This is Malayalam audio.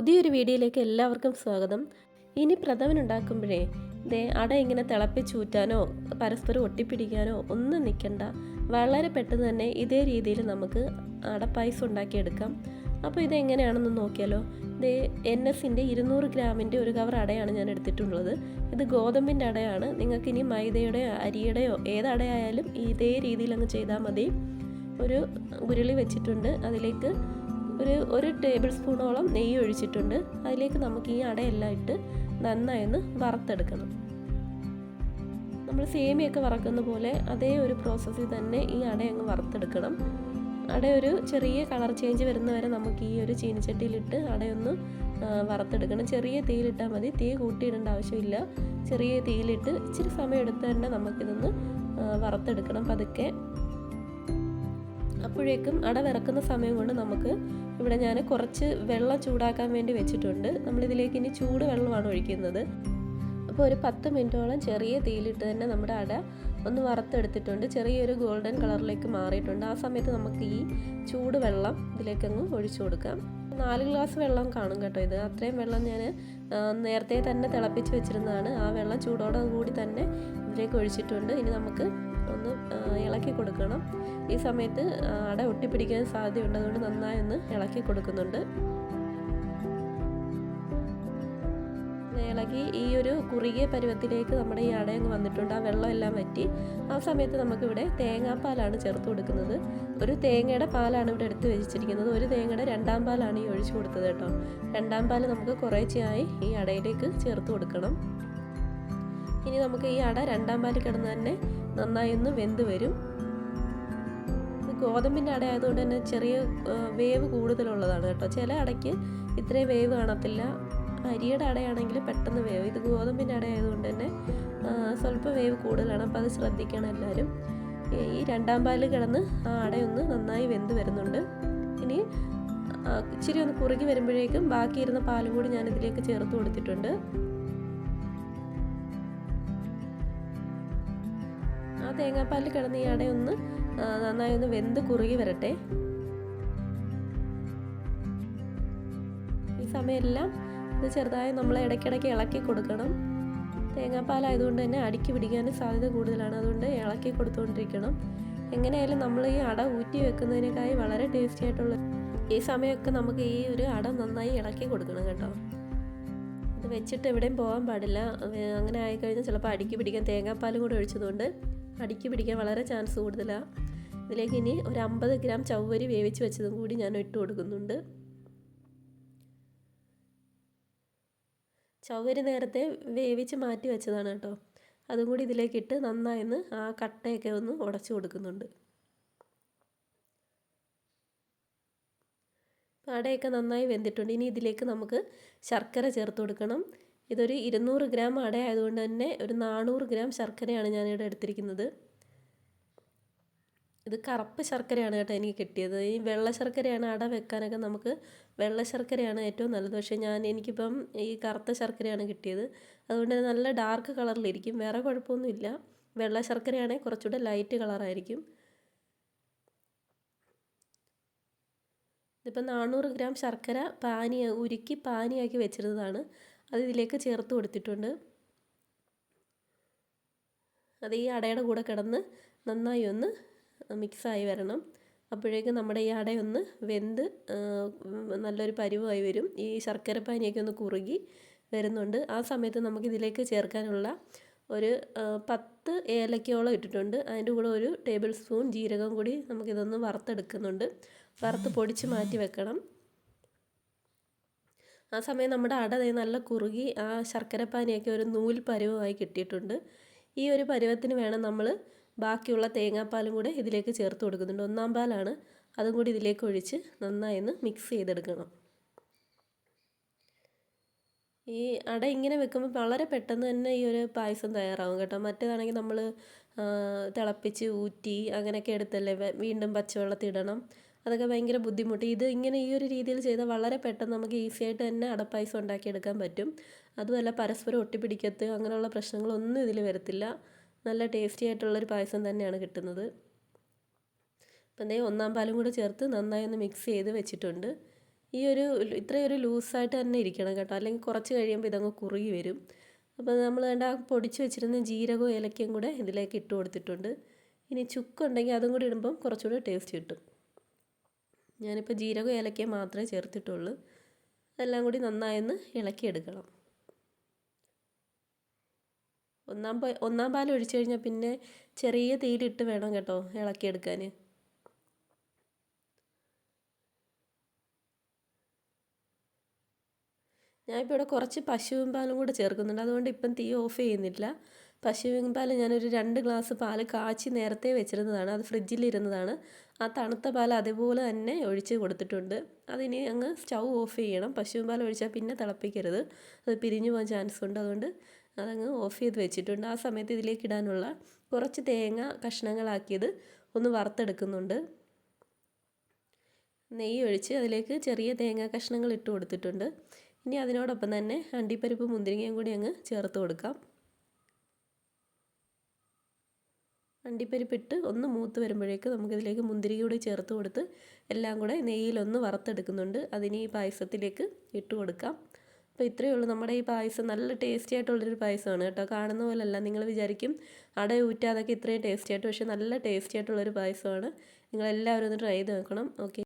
പുതിയൊരു വീഡിയോയിലേക്ക് എല്ലാവർക്കും സ്വാഗതം. ഇനി പ്രഥമൻ ഉണ്ടാക്കുമ്പോഴേ ദേ അട ഇങ്ങനെ തിളപ്പിച്ചൂറ്റാനോ പരസ്പരം ഒട്ടിപ്പിടിക്കാനോ ഒന്നും നിൽക്കണ്ട വളരെ പെട്ടെന്ന് തന്നെ ഇതേ രീതിയിൽ നമുക്ക് അടപ്പായസം ഉണ്ടാക്കിയെടുക്കാം. അപ്പോൾ ഇതെങ്ങനെയാണെന്ന് നോക്കിയാലോ. ദേ എൻ എസിന്റെ ഇരുന്നൂറ് ഗ്രാമിന്റെ ഒരു കവർ അടയാണ് ഞാൻ എടുത്തിട്ടുള്ളത്. ഇത് ഗോതമ്പിന്റെ അടയാണ്. നിങ്ങൾക്ക് ഇനി മൈദയുടെയോ അരിയുടെയോ ഏത് അടയായാലും ഇതേ രീതിയിൽ അങ്ങ് ചെയ്താൽ മതി. ഒരു ഉരുളി വെച്ചിട്ടുണ്ട്. അതിലേക്ക് ഒരു ഒരു ടേബിൾ സ്പൂണോളം നെയ്യ് ഒഴിച്ചിട്ടുണ്ട്. അതിലേക്ക് നമുക്ക് ഈ അടയെല്ലാം ഇട്ട് നന്നായി ഒന്ന് വറുത്തെടുക്കണം. നമ്മൾ സേമിയൊക്കെ വറക്കുന്ന പോലെ അതേ ഒരു പ്രോസസ്സിൽ തന്നെ ഈ അട അങ്ങ് വറുത്തെടുക്കണം. അട ഒരു ചെറിയ കളർ ചേഞ്ച് വരുന്നവരെ നമുക്ക് ഈ ഒരു ചീനിച്ചട്ടിയിലിട്ട് അടയൊന്ന് വറുത്തെടുക്കണം. ചെറിയ തീയിലിട്ടാൽ മതി. തീ കൂട്ടിയിടേണ്ട ആവശ്യമില്ല. ചെറിയ തീയിലിട്ട് ഇച്ചിരി സമയം എടുത്ത് തന്നെ നമുക്കിതൊന്ന് വറുത്തെടുക്കണം പതുക്കെ. അപ്പോഴേക്കും അട വിറക്കുന്ന സമയം കൊണ്ട് നമുക്ക് ഇവിടെ ഞാൻ കുറച്ച് വെള്ളം ചൂടാക്കാൻ വേണ്ടി വെച്ചിട്ടുണ്ട്. നമ്മളിതിലേക്ക് ഇനി ചൂട് വെള്ളമാണ് ഒഴിക്കുന്നത്. അപ്പോൾ ഒരു പത്ത് മിനിറ്റോളം ചെറിയ തീയിലിട്ട് തന്നെ നമ്മുടെ അട ഒന്ന് വറുത്തെടുത്തിട്ടുണ്ട്. ചെറിയൊരു ഗോൾഡൻ കളറിലേക്ക് മാറിയിട്ടുണ്ട്. ആ സമയത്ത് നമുക്ക് ഈ ചൂട് വെള്ളം ഇതിലേക്കങ്ങ് ഒഴിച്ചു കൊടുക്കാം. നാല് ഗ്ലാസ് വെള്ളം കാണും കേട്ടോ ഇത്. അത്രയും വെള്ളം ഞാൻ നേരത്തെ തന്നെ തിളപ്പിച്ച് വെച്ചിരുന്നതാണ്. ആ വെള്ളം ചൂടോടെ കൂടി തന്നെ ഇതിലേക്ക് ഒഴിച്ചിട്ടുണ്ട്. ഇനി നമുക്ക് ഒന്ന് ഇളക്കി കൊടുക്കണം. ഈ സമയത്ത് അട ഒട്ടിപ്പിടിക്കാൻ സാധ്യതയുണ്ട് അതുകൊണ്ട് നന്നായി ഒന്ന് ഇളക്കി കൊടുക്കുന്നുണ്ട്. ഇളകി ഈ ഒരു കുറുകിയ പരുവത്തിലേക്ക് നമ്മുടെ ഈ അടയങ്ങ് വന്നിട്ടുണ്ട്. ആ വെള്ളമെല്ലാം വറ്റി ആ സമയത്ത് നമുക്കിവിടെ തേങ്ങാപ്പാലാണ് ചേർത്ത് കൊടുക്കുന്നത്. ഒരു തേങ്ങയുടെ പാലാണ് ഇവിടെ എടുത്ത് വെച്ചിരിക്കുന്നത്. ഒരു തേങ്ങയുടെ രണ്ടാം പാലാണ് ഈ ഒഴിച്ചു കൊടുത്തത് കേട്ടോ. രണ്ടാം പാൽ നമുക്ക് കുറേശ്ശെയായി ഈ അടയിലേക്ക് ചേർത്ത് കൊടുക്കണം. ഇനി നമുക്ക് ഈ അട രണ്ടാം പാൽ കിടന്ന് തന്നെ നന്നായി ഒന്ന് വെന്ത് വരും. ഗോതമ്പിന്റെ അട ആയതുകൊണ്ട് തന്നെ ചെറിയ വേവ് കൂടുതലുള്ളതാണ് കേട്ടോ. ചില അടയ്ക്ക് ഇത്രയും വേവ് കാണത്തില്ല. അരിയുടെ അടയാണെങ്കിൽ പെട്ടെന്ന് വേവ്. ഇത് ഗോതമ്പിന്റെ അട ആയതുകൊണ്ട് തന്നെ സ്വല്പം വേവ് കൂടുതലാണ്. അപ്പോൾ അത് ശ്രദ്ധിക്കണം എല്ലാവരും. ഈ രണ്ടാം പാൽ കിടന്ന് ആ അടയൊന്ന് നന്നായി വെന്ത് വരുന്നുണ്ട്. ഇനി ഇച്ചിരി ഒന്ന് കുറുകി വരുമ്പോഴേക്കും ബാക്കിയിരുന്ന പാലും കൂടി ഞാൻ ഇതിലേക്ക് ചേർത്ത് കൊടുത്തിട്ടുണ്ട്. ആ തേങ്ങാപ്പാലിൽ കിടന്ന് ഈ അടയൊന്ന് നന്നായി ഒന്ന് വെന്ത് കുറുകി വരട്ടെ. ഈ സമയമെല്ലാം ഇത് ചെറുതായി നമ്മൾ ഇടയ്ക്കിടയ്ക്ക് ഇളക്കി കൊടുക്കണം. തേങ്ങാപ്പാലായതുകൊണ്ട് തന്നെ അടിക്ക് പിടിക്കാനും സാധ്യത കൂടുതലാണ്. അതുകൊണ്ട് ഇളക്കി കൊടുത്തുകൊണ്ടിരിക്കണം എങ്ങനെയായാലും നമ്മൾ ഈ അട ഊറ്റി വെക്കുന്നതിനേക്കായി വളരെ ടേസ്റ്റി ആയിട്ടുള്ള ഈ സമയമൊക്കെ നമുക്ക് ഈ ഒരു അട നന്നായി ഇളക്കി കൊടുക്കണം കേട്ടോ. ഇത് വെച്ചിട്ട് എവിടെയും പോകാൻ പാടില്ല. അങ്ങനെ ആയിക്കഴിഞ്ഞാൽ ചിലപ്പോൾ അടുക്കി പിടിക്കാൻ തേങ്ങാപ്പാലും കൂടെ ഒഴിച്ചതുകൊണ്ട് അടിക്ക് പിടിക്കാൻ വളരെ ചാൻസ് കൂടുതലാണ് ഇതിലേക്ക് ഇനി ഒരു അമ്പത് ഗ്രാം ചവ്വരി വേവിച്ച് വെച്ചതും കൂടി ഞാൻ ഇട്ട് കൊടുക്കുന്നുണ്ട്. ചവ്വരി നേരത്തെ വേവിച്ച് മാറ്റി വെച്ചതാണ് കേട്ടോ. അതും കൂടി ഇതിലേക്കിട്ട് നന്നായിന്ന് ആ കട്ടയൊക്കെ ഒന്ന് ഉടച്ചു കൊടുക്കുന്നുണ്ട്. അടയൊക്കെ നന്നായി വെന്തിട്ടുണ്ട്. ഇനി ഇതിലേക്ക് നമുക്ക് ശർക്കര ചേർത്ത് കൊടുക്കണം. ഇതൊരു ഇരുന്നൂറ് ഗ്രാം അട ആയതുകൊണ്ട് തന്നെ ഒരു നാനൂറ് ഗ്രാം ശർക്കരയാണ് ഞാനിവിടെ എടുത്തിരിക്കുന്നത്. ഇത് കറുപ്പ് ശർക്കരയാണ് കേട്ടോ എനിക്ക് കിട്ടിയത്. ഈ വെള്ള ശർക്കരയാണ് അട വെക്കാനൊക്കെ നമുക്ക് വെള്ള ശർക്കരയാണ് ഏറ്റവും നല്ലത്. പക്ഷേ ഞാൻ എനിക്കിപ്പം ഈ കറുത്ത ശർക്കരയാണ് കിട്ടിയത്. അതുകൊണ്ട് നല്ല ഡാർക്ക് കളറിലിരിക്കും വേറെ കുഴപ്പമൊന്നുമില്ല. വെള്ള ശർക്കരയാണെങ്കിൽ കുറച്ചുകൂടെ ലൈറ്റ് കളറായിരിക്കും ഇതിപ്പോൾ നാനൂറ് ഗ്രാം ശർക്കര പാനി ഉരുക്കി പാനിയാക്കി വെച്ചിരുന്നതാണ്. അത് ഇതിലേക്ക് ചേർത്ത് കൊടുത്തിട്ടുണ്ട്. അത് ഈ അടയുടെ കൂടെ കിടന്ന് നന്നായി ഒന്ന് മിക്സായി വരണം. അപ്പോഴേക്കും നമ്മുടെ ഈ അടയൊന്ന് വെന്ത് നല്ലൊരു പരുവമായി വരും. ഈ ശർക്കര പാനിയൊക്കെ ഒന്ന് കുറുകി വരുന്നുണ്ട്. ആ സമയത്ത് നമുക്ക് ഇതിലേക്ക് ചേർക്കാനുള്ള ഒരു പത്ത് ഏലക്കയോളം ഇട്ടിട്ടുണ്ട്. അതിന്റെ കൂടെ ഒരു ടേബിൾ സ്പൂൺ ജീരകം കൂടി നമുക്കിതൊന്ന് വറുത്തെടുക്കുന്നുണ്ട്. വറുത്ത് പൊടിച്ച് മാറ്റി വെക്കണം. ആ സമയം നമ്മുടെ അട നല്ല കുറുകി ആ ശർക്കരപ്പാനിയൊക്കെ ഒരു നൂൽ പരുവമായി കിട്ടിയിട്ടുണ്ട്. ഈ ഒരു പരുവത്തിന് വേണം നമ്മൾ ബാക്കിയുള്ള തേങ്ങാപ്പാലും കൂടെ ഇതിലേക്ക് ചേർത്ത് കൊടുക്കുന്നുണ്ട്. ഒന്നാം പാലാണ് അതും കൂടി ഇതിലേക്ക് ഒഴിച്ച് നന്നായി ഒന്ന് മിക്സ് ചെയ്തെടുക്കണം. ഈ അട ഇങ്ങനെ വെക്കുമ്പോൾ വളരെ പെട്ടെന്ന് തന്നെ ഈ ഒരു പായസം തയ്യാറാവും കേട്ടോ. മറ്റേതാണെങ്കിൽ നമ്മൾ തിളപ്പിച്ച് ഊറ്റി അങ്ങനെയൊക്കെ എടുത്തല്ലേ വീണ്ടും പച്ചവെള്ളത്തിടണം. അതൊക്കെ ഭയങ്കര ബുദ്ധിമുട്ട്. ഇത് ഇങ്ങനെ ഈ ഒരു രീതിയിൽ ചെയ്താൽ വളരെ പെട്ടെന്ന് നമുക്ക് ഈസി ആയിട്ട് തന്നെ അടപ്പായസം ഉണ്ടാക്കിയെടുക്കാൻ പറ്റും. അതുമല്ല പരസ്പരം ഒട്ടിപ്പിടിക്കത്ത് അങ്ങനെയുള്ള പ്രശ്നങ്ങളൊന്നും ഇതിൽ വരത്തില്ല. നല്ല ടേസ്റ്റി ആയിട്ടുള്ളൊരു പായസം തന്നെയാണ് കിട്ടുന്നത്. അപ്പം ദേ ഒന്നാം പാലും കൂടെ ചേർത്ത് നന്നായി ഒന്ന് മിക്സ് ചെയ്ത് വെച്ചിട്ടുണ്ട്. ഈ ഒരു ഇത്രയും ഒരു ലൂസായിട്ട് തന്നെ ഇരിക്കണം കേട്ടോ. അല്ലെങ്കിൽ കുറച്ച് കഴിയുമ്പോൾ ഇതങ്ങ് കുറുകി വരും. അപ്പോൾ നമ്മൾ വേണ്ട പൊടിച്ച് വെച്ചിരുന്ന ജീരകവും ഏലക്കയും കൂടെ ഇതിലേക്ക് ഇട്ട് കൊടുത്തിട്ടുണ്ട്. ഇനി ചുക്കുണ്ടെങ്കിൽ അതും കൂടി ഇടുമ്പം കുറച്ചുകൂടി ടേസ്റ്റ് കിട്ടും. ഞാനിപ്പോൾ ജീരകം ഏലക്കയും മാത്രമേ ചേർത്തിട്ടുള്ളൂ. അതെല്ലാം കൂടി നന്നായൊന്ന് ഇളക്കിയെടുക്കണം. ഒന്നാം പാ ഒന്നാം പാൽ ഒഴിച്ചു കഴിഞ്ഞാൽ പിന്നെ ചെറിയ തീയിലിട്ട് വേണം കേട്ടോ ഇളക്കിയെടുക്കാൻ ഞാനിപ്പോൾ ഇവിടെ കുറച്ച് പശുവും പാലും കൂടെ ചേർക്കുന്നുണ്ട്. അതുകൊണ്ട് ഇപ്പം തീ ഓഫ് ചെയ്യുന്നില്ല. പശുവിൻ പാൽ ഞാനൊരു രണ്ട് ഗ്ലാസ് പാൽ കാച്ചി നേരത്തെ വെച്ചിരുന്നതാണ്. അത് ഫ്രിഡ്ജിലിരുന്നതാണ്. ആ തണുത്ത പാൽ അതേപോലെ തന്നെ ഒഴിച്ച് കൊടുത്തിട്ടുണ്ട്. അതിനി അങ്ങ് സ്റ്റൗ ഓഫ് ചെയ്യണം. പശുവിൻ പാൽ ഒഴിച്ചാൽ പിന്നെ തിളപ്പിക്കരുത്. അത് പിരിഞ്ഞു പോകാൻ ചാൻസ് ഉണ്ട്. അതുകൊണ്ട് അതങ്ങ് ഓഫ് ചെയ്ത് വെച്ചിട്ടുണ്ട്. ആ സമയത്ത് ഇതിലേക്ക് ഇടാനുള്ള കുറച്ച് തേങ്ങ കഷ്ണങ്ങളാക്കിയത് ഒന്ന് വറുത്തെടുക്കുന്നുണ്ട്. നെയ്യ് ഒഴിച്ച് അതിലേക്ക് ചെറിയ തേങ്ങ കഷ്ണങ്ങൾ ഇട്ട് കൊടുത്തിട്ടുണ്ട്. ഇനി അതിനോടൊപ്പം തന്നെ അണ്ടിപ്പരിപ്പ് മുന്തിരിങ്ങയും കൂടി അങ്ങ് ചേർത്ത് കൊടുക്കാം. അണ്ടിപ്പരിപ്പിട്ട് ഒന്ന് മൂത്ത് വരുമ്പോഴേക്ക് നമുക്കിതിലേക്ക് മുന്തിരി കൂടി ചേർത്ത് കൊടുത്ത് എല്ലാം കൂടെ നെയ്യിലൊന്ന് വറുത്തെടുക്കുന്നുണ്ട്. അതിന് ഈ പായസത്തിലേക്ക് ഇട്ട് കൊടുക്കാം. അപ്പോൾ ഇത്രയേ ഉള്ളൂ. നമ്മുടെ ഈ പായസം നല്ല ടേസ്റ്റി ആയിട്ടുള്ളൊരു പായസമാണ് കേട്ടോ. കാണുന്ന പോലെയല്ല നിങ്ങൾ വിചാരിക്കും അട ഊറ്റാതൊക്കെ ഇത്രയും ടേസ്റ്റി ആയിട്ട് പക്ഷേ നല്ല ടേസ്റ്റി ആയിട്ടുള്ളൊരു പായസമാണ്. നിങ്ങളെല്ലാവരും ഒന്ന് ട്രൈ ചെയ്ത് നോക്കണം. ഓക്കെ